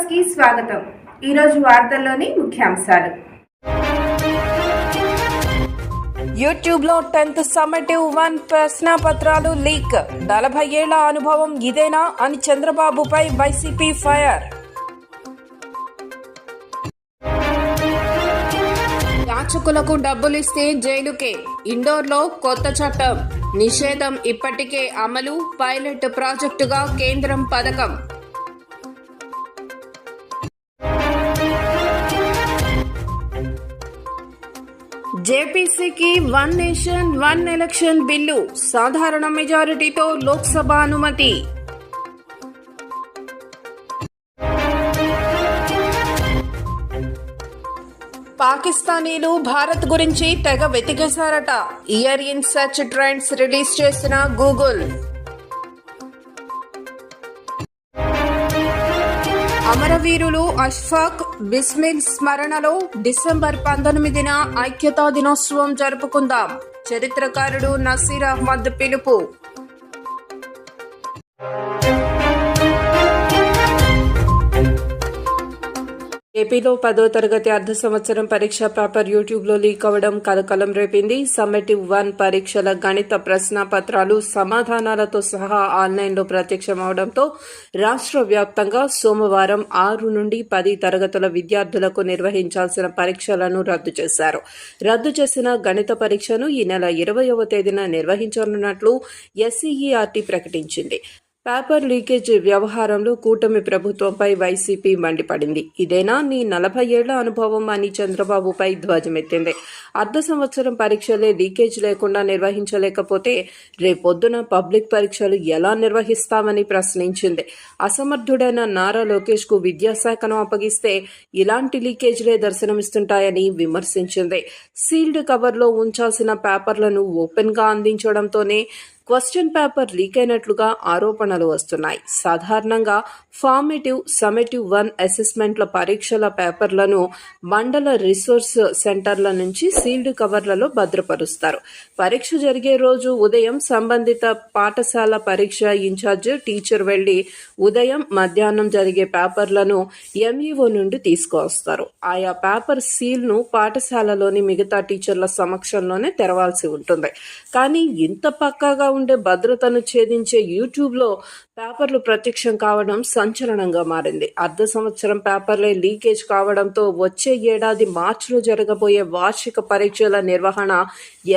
న్యూస్కి స్వాగతం. ఈరోజు వార్తల్లోని ముఖ్యాంశాలు. యూట్యూబ్లో టెన్త్ సమ్మటివ్ వన్ ప్రశ్నాపత్రాలు లీక్. నలభై ఏళ్ళ అనుభవం ఇదేనా అని చంద్రబాబుపై వైసీపీ ఫైర్. యాచకులకు డబ్బులిస్తే జైలుకే. ఇండోర్లో కొత్త చట్టం. నిషేధం ఇప్పటికే అమలు. పైలట్ ప్రాజెక్టుగా కేంద్రం పథకం. జేపీసీకి one nation one election bill. సాధారణ మెజారిటీతో లోక్సభ అనుమతి. పాకిస్తానీలు భారత్ గురించి తెగ వెతికేశారట. Year in search trends release చేసిన గూగుల్. అమరవీరులు అష్ఫాక్ బిస్మిల్ స్మరణలో డిసెంబర్ పంతొమ్మిదిన ఐక్యతా దినోత్సవం జరుపుకుందాం. చరిత్రకారుడు నసీర్ అహ్మద్ పిలుపు. ఏపీలో పదో తరగతి అర్ధ సంవత్సరం పరీక్ష పేపర్ యూట్యూబ్లో లీక్ అవ్వడం కలకలం రేపింది. సమ్మటివ్ వన్ పరీక్షల గణిత ప్రశ్న పత్రాలు సమాధానాలతో సహా ఆన్లైన్లో ప్రత్యక్షమవడంతో రాష్ట్ర వ్యాప్తంగా సోమవారం ఆరు నుండి పది తరగతుల విద్యార్థులకు నిర్వహించాల్సిన పరీక్షలను రద్దు చేశారు. రద్దు చేసిన గణిత పరీక్షను ఈ నెల ఇరవయవ తేదీన నిర్వహించనున్నట్లు ఎస్సీఈఆర్టీ ప్రకటించింది. పేపర్ లీకేజ్ వ్యవహారంలో కూటమి ప్రభుత్వంపై వైసీపీ మండిపడింది. ఇదేనా నీ నలభై ఏళ్ళ అనుభవం అని చంద్రబాబుపై ధ్వజమెత్తింది. అర్ధ సంవత్సరం పరీక్షలే లీకేజ్ లేకుండా నిర్వహించలేకపోతే రేపొద్దున పబ్లిక్ పరీక్షలు ఎలా నిర్వహిస్తామని ప్రశ్నించింది. అసమర్థుడైన నారా లోకేష్కు విద్యాశాఖను అప్పగిస్తే ఇలాంటి లీకేజ్లే దర్శనమిస్తుంటాయని విమర్శించింది. సీల్డ్ కవర్లో ఉంచాల్సిన పేపర్లను ఓపెన్గా అందించడంతోనే క్వశ్చన్ పేపర్ లీక్ అయినట్లుగా ఆరోపణలు వస్తున్నాయి. సాధారణంగా ఫార్మేటివ్ సమెటివ్ వన్ అసెస్మెంట్ల పరీక్షల పేపర్లను మండల రిసోర్స్ సెంటర్ల నుంచి సీల్డ్ కవర్లలో భద్రపరుస్తారు. పరీక్ష జరిగే రోజు ఉదయం సంబంధిత పాఠశాల పరీక్ష ఇన్ఛార్జ్ టీచర్ వెళ్ళి ఉదయం మధ్యాహ్నం జరిగే పేపర్లను ఎంఈఓ నుండి తీసుకువస్తారు. ఆయా పేపర్ సీల్ను పాఠశాలలోని మిగతా టీచర్ల సమక్షంలోనే తెరవాల్సి ఉంటుంది. కానీ ఇంత పక్కాగా ఉండే భద్రతను ఛేదించే యూట్యూబ్లో పేపర్లు ప్రత్యక్షం కావడం సంచలనంగా మారింది. అర్ధ సంవత్సరం పేపర్లే లీకేజ్ కావడంతో వచ్చే ఏడాది మార్చిలో జరగబోయే వార్షిక పరీక్షల నిర్వహణ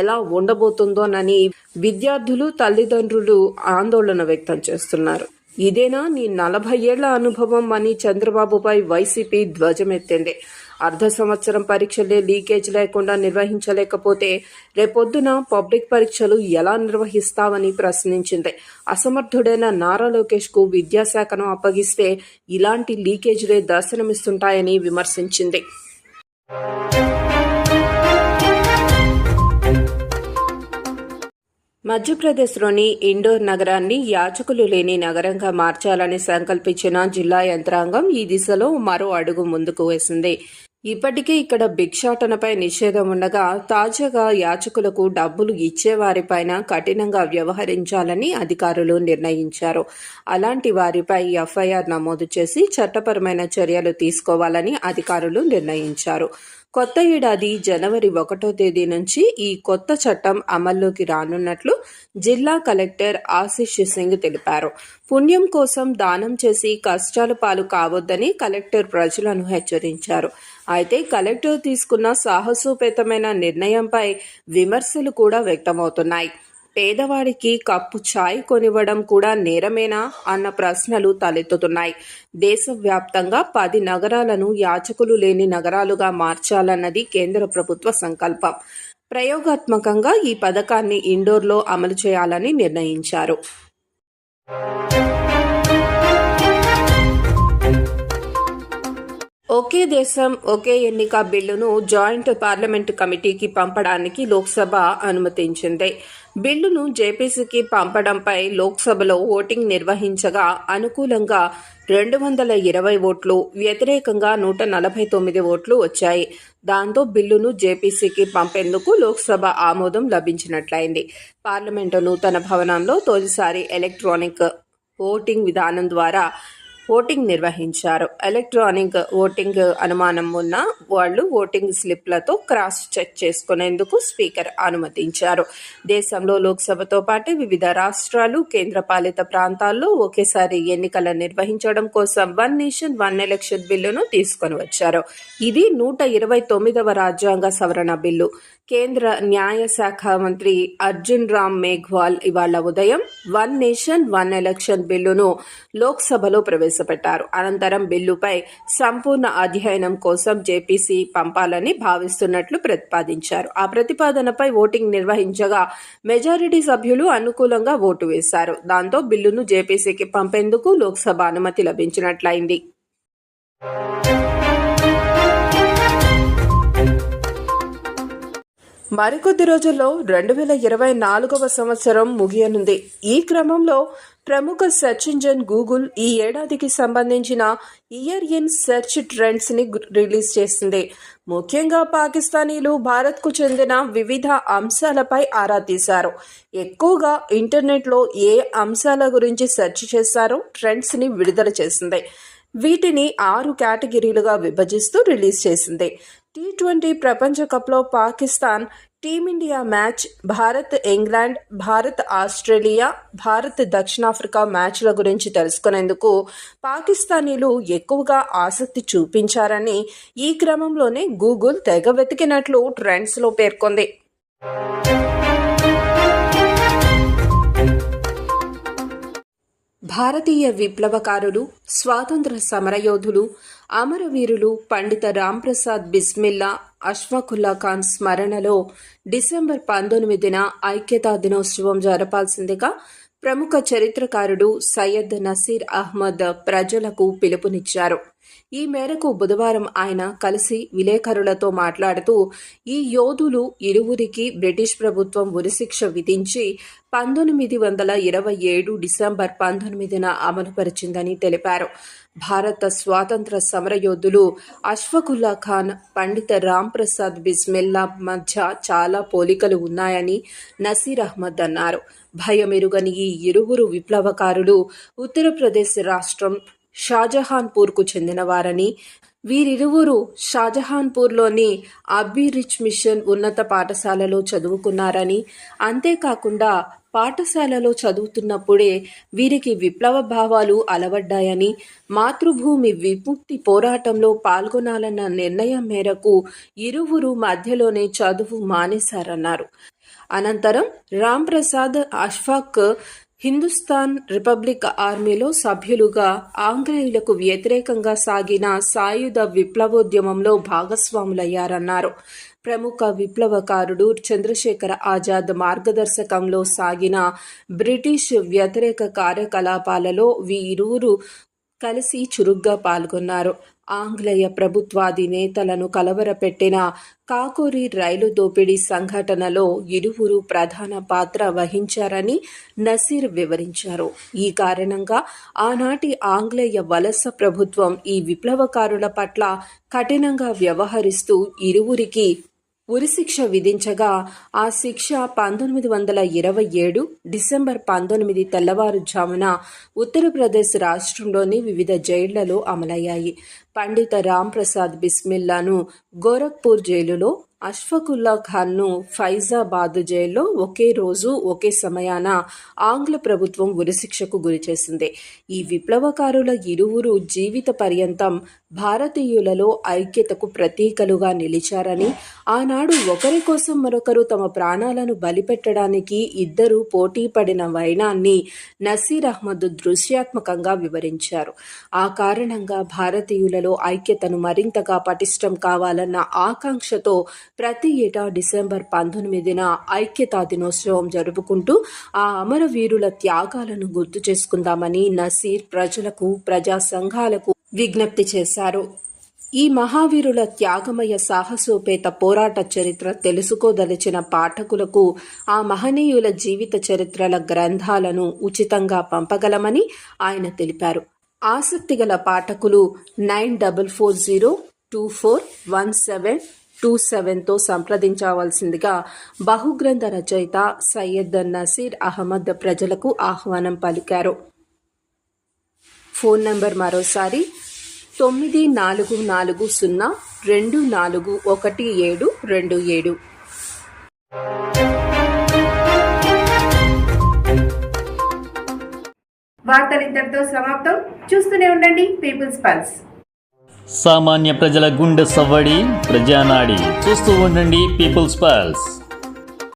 ఎలా ఉండబోతుందోనని విద్యార్థులు తల్లిదండ్రులు ఆందోళన వ్యక్తం చేస్తున్నారు. ఇదేనా నీ నలభై ఏళ్ళ అనుభవం అని చంద్రబాబుపై వైసీపీ ధ్వజమెత్తింది. అర్ధ సంవత్సరం పరీక్షలే లీకేజ్ లేకుండా నిర్వహించలేకపోతే రేపొద్దున పబ్లిక్ పరీక్షలు ఎలా నిర్వహిస్తామని ప్రశ్నించింది. అసమర్థుడైన నారా లోకేష్కు విద్యాశాఖను అప్పగిస్తే ఇలాంటి లీకేజ్లే దర్శనమిస్తుంటాయని విమర్శించింది. మధ్యప్రదేశ్లోని ఇండోర్ నగరాన్ని యాచకులు లేని నగరంగా మార్చాలని సంకల్పించిన జిల్లా యంత్రాంగం ఈ దిశలో మరో అడుగు ముందుకు వేసింది. ఇప్పటికీ ఇక్కడ భిక్షాటనపై నిషేధం ఉండగా తాజాగా యాచకులకు డబ్బులు ఇచ్చేవారిపైన కఠినంగా వ్యవహరించాలని అధికారులు నిర్ణయించారు. అలాంటి వారిపై ఎఫ్ఐఆర్ నమోదు చేసి చట్టపరమైన చర్యలు తీసుకోవాలని అధికారులు నిర్ణయించారు. కొత్త ఏడాది జనవరి ఒకటో తేదీ నుంచి ఈ కొత్త చట్టం అమల్లోకి రానున్నట్లు జిల్లా కలెక్టర్ ఆశిష్ సింగ్ తెలిపారు. పుణ్యం కోసం దానం చేసి కష్టాల పాలు కావద్దని కలెక్టర్ ప్రజలను హెచ్చరించారు. అయితే కలెక్టర్ తీసుకున్న సాహసోపేతమైన నిర్ణయంపై విమర్శలు కూడా వ్యక్తమవుతున్నాయి. పేదవాడికి కప్పు ఛాయ్ కొనివ్వడం కూడా నేరమేనా అన్న ప్రశ్నలు తలెత్తుతున్నాయి. దేశవ్యాప్తంగా పది నగరాలను యాచకులు లేని నగరాలుగా మార్చాలన్నది కేంద్ర ప్రభుత్వ సంకల్పం. ప్రయోగాత్మకంగా ఈ పథకాన్ని ఇండోర్లో అమలు చేయాలని నిర్ణయించారు. ఒకే దేశం ఒకే ఎన్నిక బిల్లును జాయింట్ పార్లమెంటు కమిటీకి పంపడానికి లోక్సభ అనుమతించింది. బిల్లును జేపీసీకి పంపడంపై లోక్సభలో ఓటింగ్ నిర్వహించగా అనుకూలంగా రెండు వందల ఇరవై ఓట్లు వ్యతిరేకంగా నూట నలభై తొమ్మిది ఓట్లు వచ్చాయి. దాంతో బిల్లును జేపీసీకి పంపేందుకు లోక్సభ ఆమోదం లభించినట్లయింది. పార్లమెంటు నూతన భవనంలో తొలిసారి ఎలక్ట్రానిక్ ఓటింగ్ విధానం ద్వారా ఓటింగ్ నిర్వహించారు. ఎలక్ట్రానిక్ ఓటింగ్ అనుమానం ఉన్న వాళ్ళు ఓటింగ్ స్లిప్లతో క్రాస్ చెక్ చేసుకునేందుకు స్పీకర్ అనుమతించారు. దేశంలో లోక్సభతో పాటు వివిధ రాష్ట్రాలు కేంద్రపాలిత ప్రాంతాల్లో ఒకేసారి ఎన్నికల నిర్వహించడం కోసం వన్ నేషన్ వన్ ఎలక్షన్ బిల్లును తీసుకొని వచ్చారు. ఇది నూట ఇరవై తొమ్మిదవ రాజ్యాంగ సవరణ బిల్లు. కేంద్ర న్యాయ శాఖ మంత్రి అర్జున్ రామ్ మేఘ్వాల్ ఇవాళ ఉదయం వన్ నేషన్ వన్ ఎలక్షన్ బిల్లును లోక్సభలో ప్రవేశపెట్టారు. అనంతరం బిల్లుపై సంపూర్ణ అధ్యయనం కోసం జేపీసీ పంపాలని భావిస్తున్నట్లు ప్రతిపాదించారు. ఆ ప్రతిపాదనపై ఓటింగ్ నిర్వహించగా మెజారిటీ సభ్యులు అనుకూలంగా ఓటు వేశారు. దాంతో బిల్లును జేపీసీకి పంపేందుకు లోక్సభ అనుమతి లభించినట్లయింది. మరికొద్ది రోజుల్లో రెండు వేల ఇరవై నాలుగవ సంవత్సరం ముగియనుంది. ఈ క్రమంలో ప్రముఖ సెర్చ్ ఇంజన్ గూగుల్ ఈ ఏడాదికి సంబంధించిన ఇయర్ ఇన్ సెర్చ్ ట్రెండ్స్ని రిలీజ్ చేసింది. ముఖ్యంగా పాకిస్తానీలు భారత్కు చెందిన వివిధ అంశాలపై ఆరా తీశారు. ఎక్కువగా ఇంటర్నెట్లో ఏ అంశాల గురించి సెర్చ్ చేశారో ట్రెండ్స్ని విడుదల చేసింది. వీటిని ఆరు కేటగిరీలుగా విభజిస్తూ రిలీజ్ చేసింది. టీ ట్వంటీ ప్రపంచ కప్లో Pakistan Team India match Bharat England Bharat Australia Bharat దక్షిణాఫ్రికా మ్యాచ్ల గురించి తెలుసుకునేందుకు పాకిస్తానీలు ఎక్కువగా ఆసక్తి చూపించారని ఈ క్రమంలోనే గూగుల్ తెగ వెతికినట్లు ట్రెండ్స్లో పేర్కొంది. భారతీయ విప్లవకారులు స్వాతంత్ర సమరయోధులు అమరవీరులు పండిత రాంప్రసాద్ బిస్మిల్లా అష్ఫాకుల్లా ఖాన్ స్మరణలో డిసెంబర్ పంతొమ్మిదిన ఐక్యతా దినోత్సవం జరపాల్సిందిగా ప్రముఖ చరిత్రకారుడు సయ్యద్ నసీర్ అహ్మద్ ప్రజలకు పిలుపునిచ్చారు. ఈ మేరకు బుధవారం ఆయన కలిసి విలేకరులతో మాట్లాడుతూ ఈ యోధులు ఇరువురికి బ్రిటిష్ ప్రభుత్వం ఉరిశిక్ష విధించి పంతొమ్మిది వందల ఇరవై ఏడు డిసెంబర్ పంతొమ్మిదిన అమలుపరిచిందని తెలిపారు. భారత స్వాతంత్ర సమరయోధులు అశ్వకుల్లా ఖాన్ పండిత రామ్ ప్రసాద్ బిస్మిల్లా మధ్య చాలా పోలికలు ఉన్నాయని నసీర్ అహ్మద్ అన్నారు. భయమెరుగని ఈ ఇరువురు విప్లవకారులు ఉత్తరప్రదేశ్ రాష్ట్రం షాజహాన్పూర్కు చెందినవారని వీరిరువురు షాజహాన్పూర్లోని అబ్బీ రిచ్ మిషన్ ఉన్నత పాఠశాలలో చదువుకున్నారని అంతేకాకుండా పాఠశాలలో చదువుతున్నప్పుడే వీరికి విప్లవ భావాలు అలవడ్డాయని మాతృభూమి విముక్తి పోరాటంలో పాల్గొనాలన్న నిర్ణయం మేరకు ఇరువురు మధ్యలోనే చదువు మానేశారన్నారు. అనంతరం రామ్ ప్రసాద్ అష్ఫాక్ హిందుస్థాన్ రిపబ్లిక్ ఆర్మీలో సభ్యులుగా ఆంగ్లేయులకు వ్యతిరేకంగా సాగిన సాయుధ విప్లవోద్యమంలో భాగస్వాములయ్యారన్నారు. ప్రముఖ విప్లవకారుడు చంద్రశేఖర ఆజాద్ మార్గదర్శకంలో సాగిన బ్రిటిష్ వ్యతిరేక కార్యకలాపాలలో వీరూరు కలిసి చురుగ్గా పాల్గొన్నారు. ఆంగ్లేయ ప్రభుత్వాధినేతలను కలవరపెట్టిన కాకూరి రైలు దోపిడీ సంఘటనలో ఇరువురు ప్రధాన పాత్ర వహించారని నసీర్ వివరించారు. ఈ కారణంగా ఆనాటి ఆంగ్లేయ వలస ప్రభుత్వం ఈ విప్లవకారుల పట్ల కఠినంగా వ్యవహరిస్తూ ఇరువురికి ఉరిశిక్ష విధించగా ఆ శిక్ష పంతొమ్మిది వందల ఇరవై ఏడు డిసెంబర్ పంతొమ్మిది తెల్లవారుజామున ఉత్తరప్రదేశ్ రాష్ట్రంలోని వివిధ జైళ్ళలో అమలయ్యాయి పండిత రామ్ ప్రసాద్ బిస్మిల్లాను గోరఖ్పూర్ జైలులో అష్ఫకుల్లా ఖాన్ను ఫైజాబాద్ జైల్లో ఒకే రోజు ఒకే సమయాన ఆంగ్ల ప్రభుత్వం ఉరిశిక్షకు గురిచేసింది ఈ విప్లవకారుల ఇరువురు జీవిత పర్యంతం భారతీయులలో ఐక్యతకు ప్రతీకలుగా నిలిచారని ఆనాడు ఒకరి కోసం మరొకరు తమ ప్రాణాలను బలిపెట్టడానికి ఇద్దరు పోటీ పడిన వైనాన్ని నసీర్ అహ్మద్ దృశ్యాత్మకంగా వివరించారు. ఆ కారణంగా భారతీయులలో ఐక్యతను మరింతగా పటిష్టం కావాలన్న ఆకాంక్షతో ప్రతి ఏటా డిసెంబర్ పంతొమ్మిదిన ఐక్యతా దినోత్సవం జరుపుకుంటూ ఆ అమరవీరుల త్యాగాలను గుర్తు చేసుకుందామని నసీర్ ప్రజలకు ప్రజా సంఘాలకు విజ్ఞప్తి చేశారు. ఈ మహావీరుల త్యాగమయ సాహసోపేత పోరాట చరిత్ర తెలుసుకోదలిచిన పాఠకులకు ఆ మహనీయుల జీవిత చరిత్రల గ్రంథాలను ఉచితంగా పంపగలమని ఆయన తెలిపారు. ఆసక్తిగల పాఠకులు nine double four zero two four one seven two సెవెన్తో సంప్రదించవలసిందిగా బహుగ్రంథ రచయిత సయ్యద్ నసీర్ అహ్మద్ ప్రజలకు ఆహ్వానం పలికారు. ఫోన్ నంబర్ మరోసారి తొమ్మిది నాలుగు నాలుగు సున్నా రెండు నాలుగు ఒకటి ఏడు రెండు ఏడు. వార్తలు ఇంతటితో సమాప్తం. చూస్తూనే ఉండండి పీపుల్స్ పల్స్ సామాన్య ప్రజల గుండె సవ్వడి ప్రజానాడి. చూస్తూ ఉండండి పీపుల్స్ పల్స్